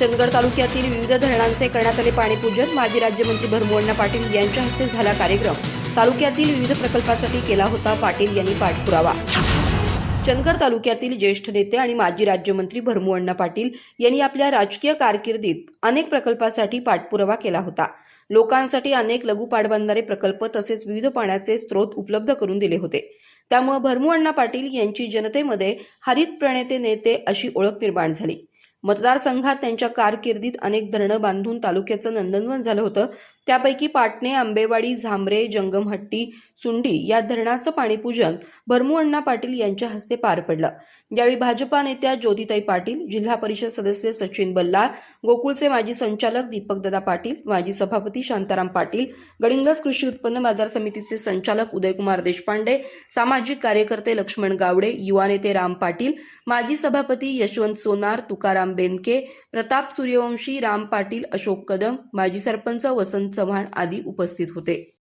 चंदगड तालुक्यातील विविध धरणांचे करण्यात आले पाणीपूजन माजी राज्यमंत्री भरमोअण्णा पाटील यांच्या हस्ते झाला कार्यक्रम. तालुक्यातील विविध प्रकल्पासाठी केला होता पाटील यांनी पाठपुरावा. चंदगड तालुक्यातील ज्येष्ठ नेते आणि माजी राज्यमंत्री भरमूअण्णा पाटील यांनी आपल्या राजकीय कारकिर्दीत अनेक प्रकल्पासाठी पाठपुरावा केला होता. लोकांसाठी अनेक लघु पाटबंधारे प्रकल्प तसेच विविध पाण्याचे स्रोत उपलब्ध करून दिले होते. त्यामुळे भरमूअण्णा पाटील यांची जनतेमध्ये हरित प्रणेते नेते अशी ओळख निर्माण झाली. मतदारसंघात त्यांच्या कारकिर्दीत अनेक धरणं बांधून तालुक्याचं नंदनवन झालं होतं. त्यापैकी पाटणे आंबेवाडी झांबरे जंगमहट्टी सुंडी या धरणाचं पाणीपूजन भरमूअण्णा पाटील यांच्या हस्ते पार पडलं. यावेळी भाजपा नेत्या ज्योतिताई पाटील जिल्हा परिषद सदस्य सचिन बल्लाळ गोकुळचे माजी संचालक दीपकदादा पाटील माजी सभापती शांताराम पाटील गडिंग्लज कृषी उत्पन्न बाजार समितीचे संचालक उदयकुमार देशपांडे सामाजिक कार्यकर्ते लक्ष्मण गावडे युवा नेते राम पाटील माजी सभापती यशवंत सोनार तुकाराम बेनके प्रताप सूर्यवंशी राम पाटील अशोक कदम माजी सरपंच वसंत चव्हाण आदी उपस्थित होते.